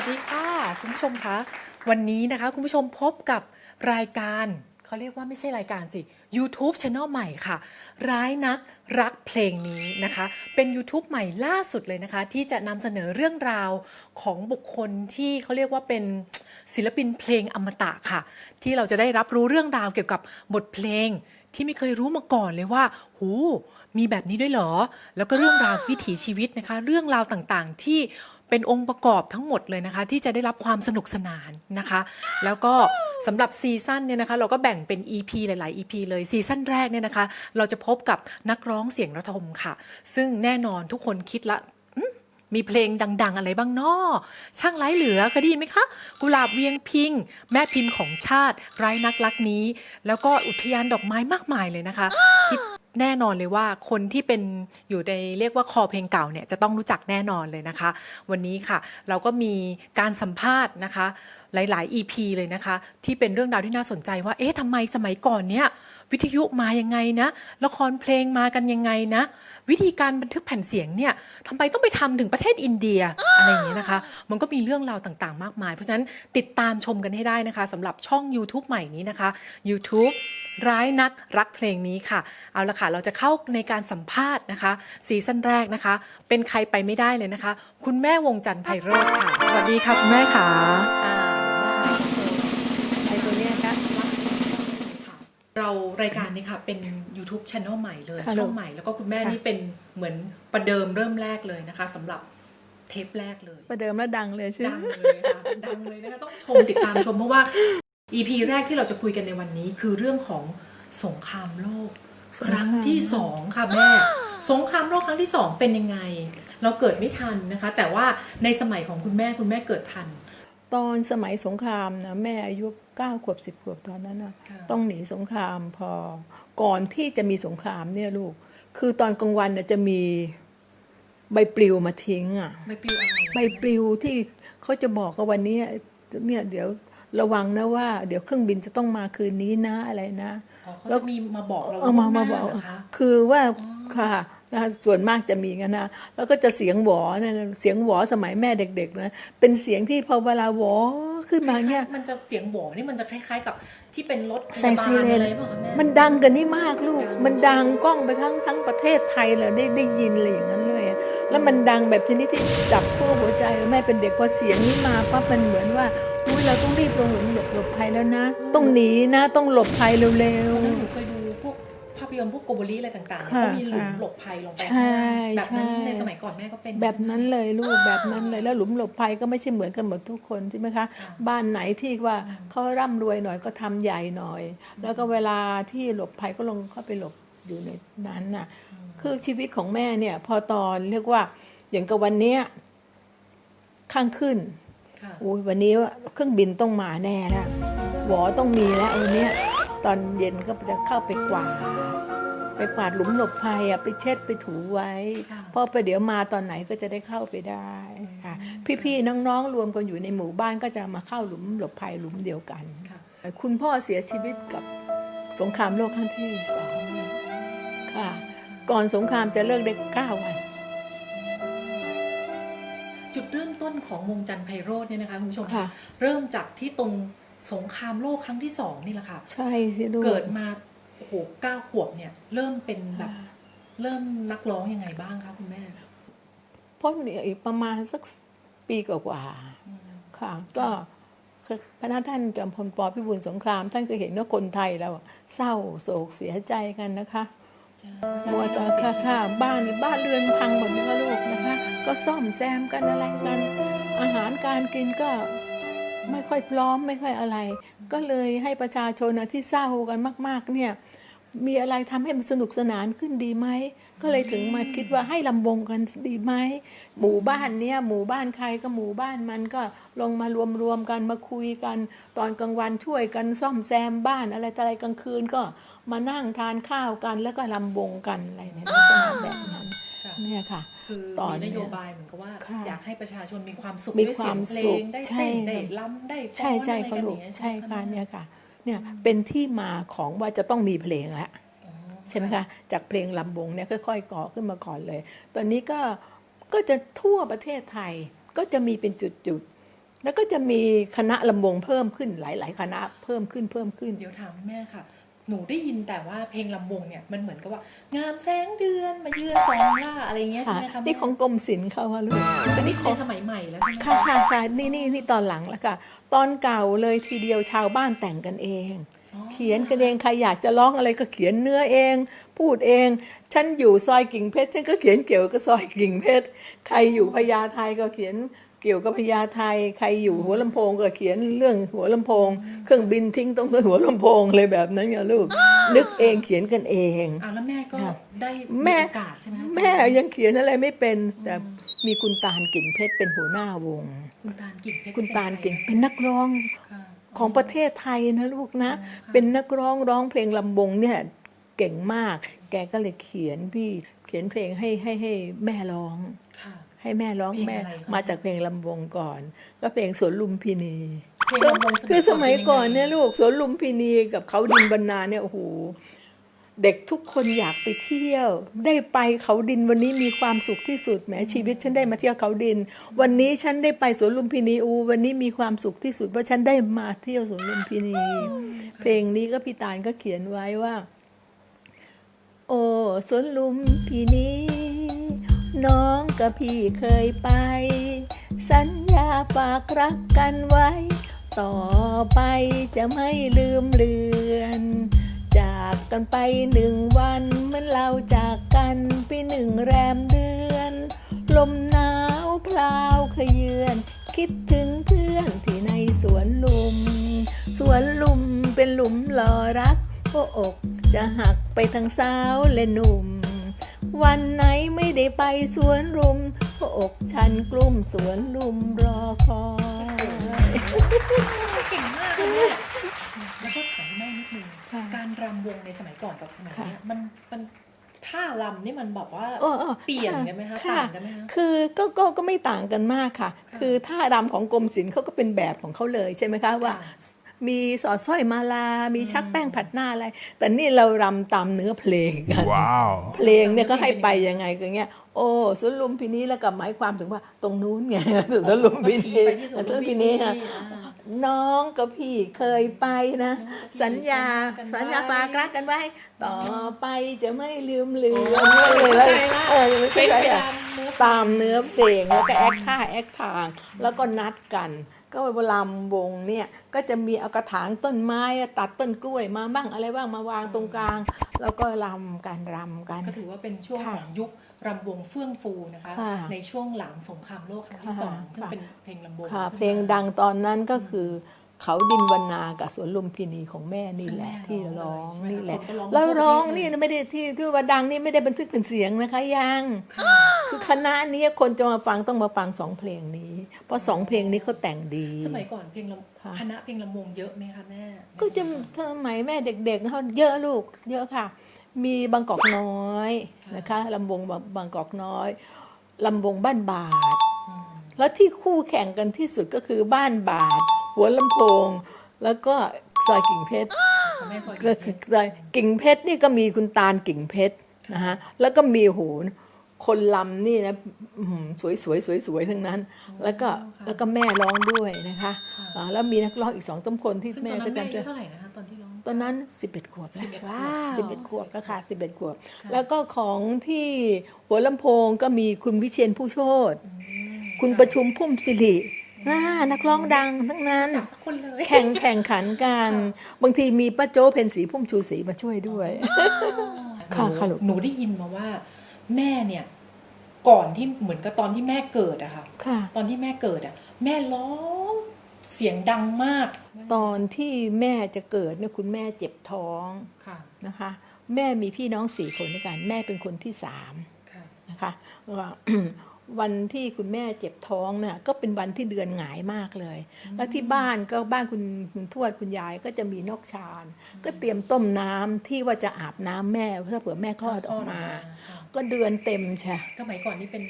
วัสดีค่ะ คุณผู้ชมคะ วันนี้นะคะ คุณผู้ชมพบกับรายการเขาเรียกว่าไม่ใช่รายการสิ YouTube Channel ใหม่ค่ะ ร้ายนักรักเพลงนี้นะคะ เป็น YouTube ใหม่ล่าสุดเลยนะคะ ที่จะนำเสนอเรื่องราวของบุคคลที่เขาเรียกว่าเป็นศิลปินเพลงอมตะค่ะ ที่เราจะได้รับรู้เรื่องราวเกี่ยวกับบทเพลงที่ไม่เคยรู้มาก่อนเลยว่า หู มีแบบนี้ด้วยเหรอ แล้วก็เรื่องราววิถีชีวิตนะคะ เรื่องราวต่างๆ ที่ เป็นองค์ประกอบทั้งหมดเลยนะคะ ที่จะได้รับความสนุกสนานนะคะ แล้วก็สำหรับซีซั่นเนี่ยนะคะ เราก็แบ่งเป็น EP หลาย ๆ EP เลยซีซั่นแรกเนี่ยนะคะ เราจะพบกับนักร้องเสียงระทมค่ะ ซึ่งแน่นอนทุกคนคิดละมีเพลงดัง ๆ อะไรบ้างนอช่างไร้เหลือเคยได้ยินไหมคะ กุหลาบเวียงพิง แม่พิมพ์ของชาติไร้นักรักนี้ แล้วก็อุทยานดอกไม้มากมายเลยนะคะ คิด แน่นอนเลยว่าคนที่เป็นอยู่ในเรียกว่าคอเพลงเก่าเนี่ยจะต้องรู้จักแน่นอนเลยนะคะ วันนี้ค่ะ เราก็มีการสัมภาษณ์นะคะ หลาย ๆ EP เลยนะคะ ที่เป็นเรื่องราวที่น่าสนใจว่า เอ๊ะทำไมสมัยก่อนเนี่ย วิทยุมายังไงนะ ละครเพลงมากันยังไงนะ วิธีการบันทึกแผ่นเสียงเนี่ยทำไมต้องไปทำถึงประเทศอินเดียอะไรอย่างเงี้ยนะคะ มันก็มีเรื่องราวต่าง ๆ มากมาย เพราะฉะนั้นติดตามชมกันให้ได้นะคะสำหรับช่อง YouTube ใหม่นี้นะคะ YouTube ร้ายนักรักเพลงนี้ค่ะ เอาละค่ะ เราจะเข้าในการสัมภาษณ์นะคะซีซั่นแรกนะคะ เป็นใครไปไม่ได้เลยนะคะ คุณแม่วงจันทร์ไพโรธค่ะ สวัสดีค่ะคุณแม่ค่ะอ่าไอ้ตัวเนี้ยค่ะเรารายการนี้ค่ะ เป็น YouTube Channel ใหม่เลยค่ะช่องลูกใหม่แล้วก็คุณแม่ค่ะ นี่เป็นเหมือนประเดิมเริ่มแรกเลยนะคะสำหรับเทปแรกเลย ประเดิมแล้วดังเลยใช่ไหม ดังเลยค่ะ ดังเลยนะคะ ต้องชมติดตามชมเพราะว่า EP แรกที่เราจะคุยกันในวันนี้คือเรื่องของสงครามโลก ครั้งที่สองค่ะแม่ สงครามโลกครั้งที่สองเป็นยังไง เราเกิดไม่ทันนะคะ แต่ว่าในสมัยของคุณแม่คุณแม่เกิดทัน ตอนสมัยสงครามนะแม่อายุเก้าขวบสิบขวบตอนนั้นนะค่ะต้องหนีสงครามพอก่อนที่จะมีสงครามเนี่ยลูก คือตอนกลางวันเนี่ยจะมีใบปลิวมาทิ้งอะไม่ปิวอะไรใบปลิวที่เขาจะบอกว่าวันนี้เนี่ยเดี๋ยว ระวังนะว่า เดี๋ยวเครื่องบินจะต้องมาคืนนี้นะอะไรนะอ๋อเขาจะมีมาบอกเราเอามาล่วงหมาน้บอกเหรอคะคือว่าค่ะนะส่วนมากจะมีกันนะแล้วก็จะเสียงหวอนะเสียงหวอสมัยแม่เด็ก ๆ นะ เป็นเสียงที่พอเวลาหวอขึ้นมาเนี่ยมันจะเสียงโหวนี่มันจะคล้าย ๆ กับที่เป็นรถใส่ไซเรนอะไรเปล่าคะแม่มันดังกันนี่มากลูกดังมันดังกล้องไปทั้งทั้งประเทศไทยเลยได้ได้ยินเลยอย่างนั้นเลยอะแล้วมันดังแบบชนิดที่จับทั่วหัวใจแล้วแม่เป็นเด็กพอเสียงนี้มาปั๊บมันเหมือนว่าอุ้ ยเราต้องรีบลงหลุมหลบหลบภัยแล้วนะ ต้องหนีนะต้องหลบภัยเร็วตอนนั้นหนูเคยดูพวกภาพยนตร์พวกโกโบลีอะไรต่างๆค่ะก็มีหลุมค่ะหลบภัยลงไปใช่ข้างล่างแบบนั้นใช่ ในสมัยก่อนแม่ก็เป็น ๆ แบบนั้นเลยลูกแบบนั้นเลยแล้วหลุมหลบภัยก็ไม่ใช่เหมือนกันหมดทุกคนใช่ไหมคะ บ้านไหนที่ว่าเขาร่ำรวยหน่อยก็ทำใหญ่หน่อย แล้วก็เวลาที่หลบภัยก็ลงเข้าไปหลบอยู่ในนั้นน่ะ คือชีวิตของแม่เนี่ย พอตอนเรียกว่าอย่างกับวันเนี้ยข้างขึ้นค่ะ อุ้ยวันนี้เครื่องบินต้องมาแน่แล้วหวอต้องมีแล้ววันเนี้ยตอนเย็นก็จะเข้าไปกวาดไปกวาดหลุมหลบภัยอะไปเช็ดไปถูไว้ค่ะเพราะไปเดี๋ยวมาตอนไหนก็จะได้เข้าไปได้ค่ะพี่ๆน้องๆรวมกันอยู่ในหมู่บ้านก็จะมาเข้าหลุมหลบภัยหลุมเดียวกันค่ะคุณพ่อเสียชีวิตกับสงครามโลกครั้งที่สองเนี่ยค่ะ ก่อนสงครามจะเลิกได้เก้าวัน จุดเริ่มต้นของวงจันทร์ไพโรจน์เนี่ยนะคะคุณผู้ชมค่ะ เริ่มจากที่ตรงสงครามโลกครั้งที่สองนี่แหละค่ะ ใช่สิลูก เกิดมาโอ้โหเก้าขวบเนี่ยเริ่มเป็นแบบเริ่มนักร้องยังไงบ้างคะคุณแม่ เพราะเนี่ยอีกประมาณสักปีกว่าๆค่ะ ก็คือพระนาท่านจอมพลปพิบูลสงคราม ท่านก็เห็นว่าคนไทยเราอะเศร้าโศกเสียใจกันนะคะ มัวแต่ค่ะค่ะ บ้านบ้านเรือนพังหมดเลยค่ะลูกนะคะ ก็ซ่อมแซมกันอะไรกัน อาหารการกินก็ไม่ค่อยพร้อมไม่ค่อยอะไร ก็เลยให้ประชาชนอะที่เศร้ากันมาก ๆ เนี่ยมีอะไรทำให้มันสนุกสนานขึ้นดีไหม ก็เลยถึงมาคิดว่าให้ลำวงกันดีไหม หมู่บ้านเนี้ยหมู่บ้านใครก็หมู่บ้านมันก็ลงมารวมรวมกันมาคุยกัน ตอนกลางวันช่วยกันซ่อมแซมบ้านอะไรต่ออะไรกลางคืนก็ มานั่งทานข้าวกันแล้วก็ลำวงกันอะไรในลักษณะแบบนั้นค่ะเนี่ยค่ะ คือตอนมีเนี้นยโยบายเหมือนกับว่าค่ะอยากให้ประชาชนมีความสุขมีด้วยคเสีวายมงเพลสุขงได้ใช่เต้นได้ค่ะล้ำได้ฟ้อนใช่ใช่อะไรค่ะกันลูอกย่างเงี้ยใช่ค่ะไหมเนี่ยค่ะเนี่ยเป็นที่มาของว่าจะต้องมีเพลงแล้วอ๋อใช่ไหมคะจากเพลงลำวงเนี่ยค่อยๆก่อขึ้นมาก่อนเลย ตอนนี้ก็ก็จะทั่วประเทศไทยก็จะมีเป็นจุดแล้วก็จะมีคณะลำวงเพิ่มขึ้นหลาย ๆ คณะเพิ่มขึ้นเพิ่มขึ้น เดี๋ยวถามแม่ค่ะ หนูได้ยินแต่ว่าเพลงลำวงเนี่ยมันเหมือนกับว่างามแสงเดือนมาเยือนสองล่าอะไรเงี้ยใช่ค่ะไหมคะนี่ของกรมศิลป์เขาว่าลูกแต่อันนี่นี้ขขอองงสมัยใหม่แล้วใช่ไหมค่ะค่ะค่ะนี่นี่นี่ตอนหลังแล้วค่ะ ตอนเก่าเลยทีเดียวชาวบ้านแต่งกันเอง เขียนกันเองใครอยากจะร้องอะไรก็เขียนเนื้อเอง พูดเองฉันอยู่ซอยกิ่งเพชรฉันก็เขียนเกี่ยวกับซอยกิ่งเพชรใครอยู่พญาไทก็เขียน เกี่ยวกับพญาไทใครอยู่หัวลำโพงก็เขียนเรื่องหัวลำโพง เครื่องบินทิ้งตรงหัวลำโพงเลยแบบนั้นไงลูก นึกเองเขียนกันเองอ้าวแล้วแม่ก็ค่ะได้มีแม่โอกาสใช่ไหมคะแม่ยังเขียนอะไรไม่เป็นแต่มีคุณตาลกิ่งเพชรเป็นหัวหน้าวง คุณตาลกิ่งเพชรคุณตาลกิ่งป็เป็นนนักร้องใครคะของประเทศไทยนะลูกนะอ๋อค่ะเป็นนักร้องร้องเพลงลำวงเนี่ยเก่งมาก แกก็เลยเขียนพี่เขียนเพลงให้ให้ให้แม่ร้องค่ะ ให้แม่ร้องเพลงแม่อะไรคะมาจากเพลงลำวงก่อน ก็เพลงสวนลุมพินีเพลงลำวงสมัยคือสมัยก่อนก่อนเป็นยังไงเนี่ยลูกสวนลุมพินีกับเขาดินบรรณาเนี่ยโอ้โหเด็กทุกคนอยากไปเที่ยว ได้ไปเขาดินวันนี้มีความสุขที่สุดแหมชีวิตฉันได้มาเที่ยวเขาดิน วันนี้ฉันได้ไปสวนลุมพินีอู วันนี้มีความสุขที่สุดเพราะฉันได้มาเที่ยวสวนลุมพินี เพลงนี้ก็พี่ตาลก็เขียนไว้ว่า โอ้สวนลุมพินี น้องกับพี่เคยไป สัญญาฝากรักกันไว้ ต่อไปจะไม่ลืมเลือน จากกันไปหนึ่งวันเหมือนเราจากกันไปหนึ่งแรมเดือน ลมหนาวพราวขยือน คิดถึงเพื่อนที่ในสวนลุม สวนลุมเป็นหลุมหล่อรักหัวอกจะหักไปทางสาวและหนุ่ม วันไหนไม่ได้ไปสวนลุมหัวอกฉันกลุ่มสวนลุมรอคอยเก่งมากค่ะแม่แล้วก็ถามแม่นิดนึงค่ะการรำวงในสมัยก่อนกับสมัยค่ะเนี้ยมันมันท่ารำนี่มันแบบว่าเออออเปลี่ยนกันไหมคะค่ะต่างกันไหมคะคือก็ก็ก็ไม่ต่างกันมากค่ะ คือท่ารำของกรมศิลป์เขาก็เป็นแบบของเขาเลยใช่ไหมคะว่า มีสอดสร้อยมาลา มีชักแป้งผัดหน้าอะไร แต่นี่เรารำตามเนื้อเพลงกัน Wow. เพลงเนี่ยก็ให้ไปยังไงก็เงี้ยโอ้สวนลุมพินีแล้วก็หมายความถึงว่าตรงนู้นไงสวนลุมพิก็ชี้นีไปที่สวนลุมพินีค่ะอ่าน้องกับพี่เคยไปนะสัญญาสัญญาสัญญาฝากรักกันไว้ ต่อไปจะไม่ลืมเลือนโอ้เลยเข้าใจละเออไม่เป็นใช่ไปอะตามเนื้อเพลงตามเนื้อเพลงแล้วก็แอคท่าแอคทาง แล้วก็นัดกัน ก็เวลาวงเนี่ยก็จะมีเอากระถางต้นไม้ตัดต้นกล้วยมาบ้างอะไรบ้างมาวางตรงกลาง แล้วก็รำกันรำกัน ก็ถือว่าเป็นช่วงค่ะของยุครำวงเฟื่องฟูนะคะค่ะในช่วงหลังสงครามโลกครั้งที่ค่ะสองซึ่งค่ะเป็นเพลงรำวงค่ะขึ้นมาเพลงดังตอนนั้นก็คือเขาดินวรรณากับสวนลุมพินีของแม่นี่แหละแม่ที่ร้ร้อองงเลยนี่แหละใช่ไหมคะคนก็ร้องแล้วร้องทั่วประเทศเลยนี่ไม่ได้ที่ที่ว่าดังนี่ไม่ได้บันทึกเป็นเสียงนะคะยัง ค่ะคือคณะนี้คนจะมาฟังต้องมาฟังสองเพลงนี้ เพราะสองเพลงนี้เขาแต่งดี สมัยก่อนเพลงลค่ะำคณะเพลงลำวงเยอะไหมคะแม่ ก็จะสมัยแม่เด็กๆเขาเยอะลูกเยอะค่ะ มีบางกอกน้อยนะคะลำวงบางกอกน้อยลำวงบ้านบาทอืมแล้วที่คู่แข่งกันที่สุดก็คือบ้านบาท หัวลำโพง แล้วก็ซอยกิ่งเพชรของแม่ซอยก็คือซอยกิ่งเพชรนี่ก็มีคุณตาลกิ่งเพชรนะฮะแล้วก็มีโหน คนลำนี่นะอื้อหือสวยสวยสวยสวยๆทั้งนั้น แล้วก็แล้วก็แม่ร้องด้วยนะคะอ่าแล้วมีนักร้องอีกสองสามคนที่ซึ่งแม่ตอนนั้นก็แม่อาจำยุได้เท่าไหร่นะคะตอนที่ร้องตอนนั้น 11 ขวบนะ11ว้าวขวบ11ขวบแล้วค่ะ11ขวบค่ะแล้วก็ของที่หัวลำโพงก็มีคุณวิเชียนผู้โชตคุณประชุมพุ่มสิริอ่านักร้องดังทั้งนั้นจากสักคนเลยแข่งแข่งขันกัน บางทีมีป้าโจ้เพนสีพุ่มชูศรีมาช่วยด้วยค่ะค่ะลูกหนูได้ยินมาว่า แม่เนี่ย ก่อนที่เหมือนกับตอนที่แม่เกิดอะค่ะ ค่ะ ตอนที่แม่เกิดอะแม่ร้องเสียงดังมาก ตอนที่แม่จะเกิดเนี่ยคุณแม่เจ็บท้องค่ะ นะคะ แม่มีพี่น้องสี่คนด้วยกัน แม่เป็นคนที่สามค่ะ นะคะว่า วันที่คุณแม่เจ็บท้องเนี่ยก็เป็นวันที่เดือนหงายมากเลย แล้วที่บ้านก็บ้านคุณคุณทวดคุณยายก็จะมีนกชาน ก็เตรียมต้มน้ำที่ว่าจะอาบน้ำแม่เพื่อเผื่อแม่คลอดออกมาค่ะก็เดือนเต็มใช่สมัยก่อนนี่เป็น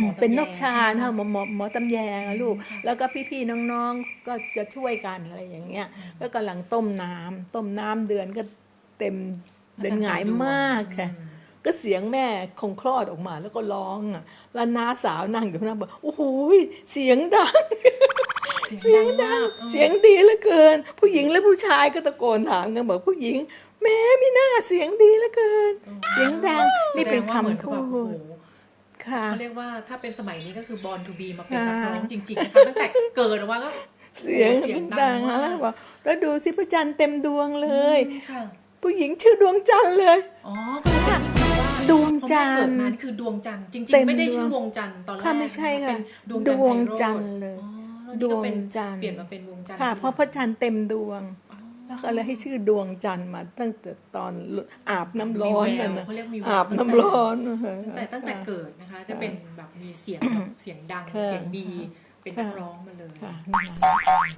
หมอตำแยเป็นนกชาใไหมค่ะหมอหมอหมอตำแยงอะลูก แล้วก็พี่ๆน้องๆก็จะช่วยกันอะไรอย่างเงี้ยก็กำลังต้มน้ำต้มน้ำเดือนก็เต็มเดือนหงายมากค่ะ ก็เสียงแม่คงคลอดออกมาแล้วก็ร้องอะแล้วน้าสาวนั่งอยู่ข้างหน้าบอกโอ้โหยเสียงดัง เสียงดังเสียงดีเหลือเกิน ผู้หญิงและผู้ชายก็ตะโกนถามกันบอกผู้หญิง แม้มีหน้าเสียงดีเหลือเกิน เสียงดังนี่เป็นแสดงว่าหมือคำกับพูแบบโอ้ดโหค่ะเขาเรียกว่าถ้าเป็นสมัยนี้ก็คือ born to be มาเป็นค่ะนักร้องจริงๆนะคะตั้งแต่เกิดออกมาก็เสียงเสียงดัดังงแล้มาวกบอกแล้วดูสิพระจันทร์เต็มดวงเลยค่ะผู้หญิงชื่อดวงจันทร์เลย อ๋อก็เจันทร์พอแม่เกิดมานี่คือดวงจันทร์จริงเต็มๆไม่ได้ชื่อดวงวงจันทร์ตอนแรกค่ะไม่ใช่ค่ะเป็นดวงดวงจัจันนททร์ร์ไพโรจน์เลยอ๋อดวงแล้นี่ก็เป็นจันทร์เปลี่ยนมาเป็นวงจันทร์ค่ะ เพราะพระจันทร์เต็มดวงแล้วก็เลยให้ชื่อดวงจันทร์มาตั้งแต่ตอนอาบน้ำร้อนมีแวนั่นวนะเขาเรียกมีแววอาบน้ำร้อนตั้งแต่ตั้งแต่เกิดนะคะจะเป็นแบบมีเสียงแบบเสียงดังค่ะเสียงดี เป็นนักร้องมาเลย ค่ะ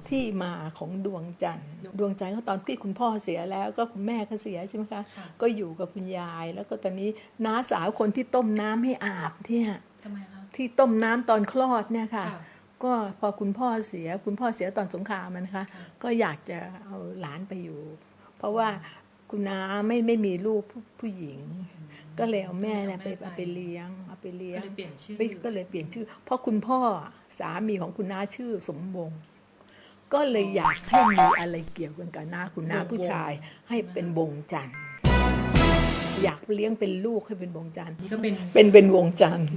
ที่มาของดวงจันทร์ ดวงจันทร์ก็ตอนที่คุณพ่อเสียแล้วก็คุณแม่ก็เสียใช่ไหมคะค่ะก็อยู่กับคุณยาย แล้วก็ตอนนี้น้าสาวคนที่ต้มน้ำให้อาบที่ทำไมคะ ที่ต้มน้ำตอนคลอดเนี่ยค่ะ ค่ะก็พอคุณพ่อเสีย คุณพ่อเสียตอนสงครามอะนะคะค่ะก็อยากจะเอาหลานไปอยู่ เพราะว่าคุณน้าไม่ไม่มีลูกผู้ผู้หญิง ก็เลยเอาแม่เนี่ยไปเอาไปเลี้ยงเอาไปเลี้ยก็งเลยเปลี่ยนชื่อไม่ก็เลยเปลี่ยนชื่อ เพราะคุณพ่อสามีของคุณน้าชื่อสมวงศ์ก็เลยอยากให้มีอะไรเกี่ยวกันกับน้าคุณน้าผู้ชายให้เป็นวงจันทร์อยากเลี้ยงเป็นลูกให้เป็นวงจันทร์นี่ก็เป็นเป็นเป็นวงจันทร์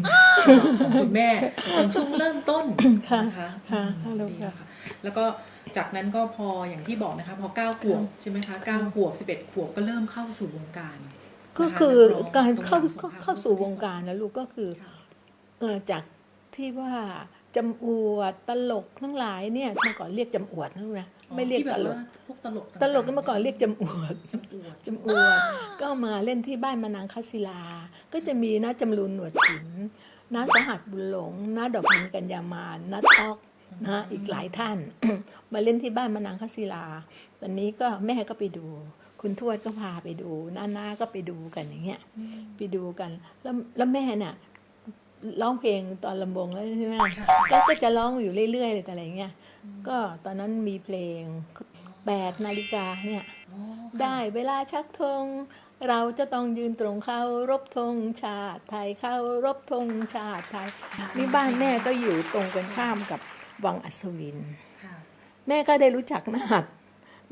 ของคุณแม่เป็นช่วงเริ่มต้นค่ะนะคะค่ะอืมค่ะดีค่ะแล้วก็จากนั้นก็พออย่างที่บอกนะคะ พอเก้าขวบใช่ไหมคะเก้าขวบสิบเอ็ดขวบก็เริ่มเข้าสู่วงการ ก็นะคะคือนัร้องการเข้าตรงหลังสงครมเข้าสู่วงการนะลูกก็คือค่ะเออจากที่ว่าจำอวดตลกทั้งหลายเนี่ยเมื่อก่อนเรียกจำอวดนะลูกนะไม่เรียกที่แบตบลว่ากพวกตลกตลกก็เมื่อก่อนเรียกจำอวดจำอวดจำอวดก็มาเล่นที่บ้านมานางคศิลา ก็จะมีน้าจำรูนหนวดจิ๋มน้าสหัสบุญหลงน้าดอกมินกัญญามานน้าตอกนะอีกหลายท่าน มาเล่นที่บ้านมานางคศิลาตอนนี้ก็แม่ก็ไปดู คุณทวดก็พาไปดูน้าน้าก็ไปดูกันอย่างเงี้ยไปดูกัน แล้วแล้วแม่น่ะร้องเพลงตอนลำวงแล้วใช่ไหมก็ก็จะร้องอยู่เรื่อยๆเลยแต่อะไรเงี้ยก็ตอนนั้นมีเพลงแปดนาฬิกาเนี่ยอ๋อได้เวลาชักธงเราจะต้องยืนตรงเข้ารบธงชาติไทยเข้ารบธงชาติไทยนี่บ้านแม่ก็อยู่ตรงกันข้ามกับวังอัศวินค่ะแม่ก็ได้รู้จักหน้าหัด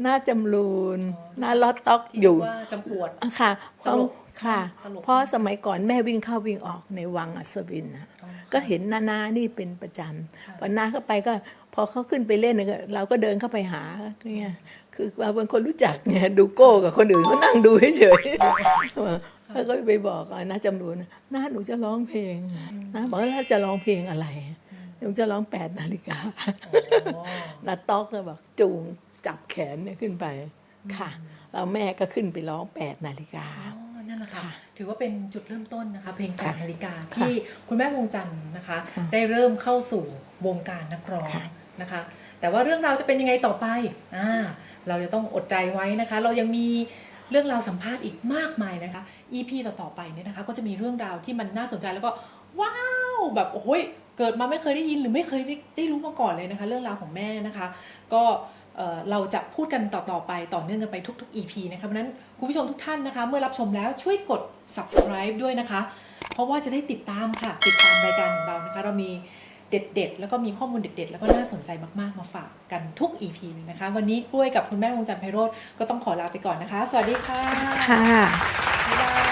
หน้าจำรูนอ๋อหน้าล็อตต็อกที่อยู่เรีกว่าจำอวดอะค่ะเพราะตลกค่ะตลกเพราะสมัยก่อนแม่วิ่งเข้าวิ่งออกในวังอัศวินนะอ๋อก็เห็นนานานี่เป็นประจค่ะำพอนาเข้าไปก็ พอเขาขึ้นไปเล่นเนี่ยก็เราก็เดินเข้าไปหาเนี่ยคือเราเป็นคนรู้จักเนี่ยดูโก้กับคนอื่นเขานั่งดูเฉยๆแล้วก็ไปบอกอะน้าจำรูนน้าหนูจะร้องเพลงนะบอกว่าน้าจะร้องเพลงอะไรหนูจะร้องแปดนาฬิกาอ๋อนาต๊อกก็บอกจูง จับแขนเนี่ยขึ้นไปค่ะแล้วแม่ก็ขึ้นไปร้องแปดนาฬิกาอ๋อนั่นแหละค่ะค่ะ ถือว่าเป็นจุดเริ่มต้นนะคะ เพลงแปค่ะดนาฬิกาที่คุณแม่วงจันทร์นะคะค่ะได้เริ่มเข้าสู่วงการนักร้องค่ะนะคะ แต่ว่าเรื่องราวจะเป็นยังไงต่อไปอ่าเราจะต้องอดใจไว้นะคะ เรายังมีเรื่องราวสัมภาษณ์อีกมากมายนะคะ EP ต่อๆไปเนี่ยนะคะ ก็จะมีเรื่องราวที่มันน่าสนใจแล้วก็ว้าวแบบโอ้ยเกิดมาไม่เคยได้ยินหรือไม่เคยได้ได้รู้มาก่อนเลยนะคะ เรื่องราวของแม่นะคะ ก็ เอ่อเราจะพูดกันต่อ ๆ ไปต่อเนื่องกันไปทุก ๆ EP นะคะเพราะฉะนั้นคุณผู้ชมทุกท่านนะคะ เมื่อรับชมแล้วช่วยกด subscribe ด้วยนะคะ เพราะว่าจะได้ติดตามค่ะ ติดตามรายการของเรานะคะ เรามีเด็ด ๆ แล้วก็มีข้อมูลเด็ด ๆ แล้วก็น่าสนใจมาก ๆ มาฝากกันทุก EP เลยนะคะ วันนี้กล้วยกับคุณแม่วงจันทร์ไพโรธก็ต้องขอลาไปก่อนนะคะ สวัสดีค่ะค่ะบ๊ายบาย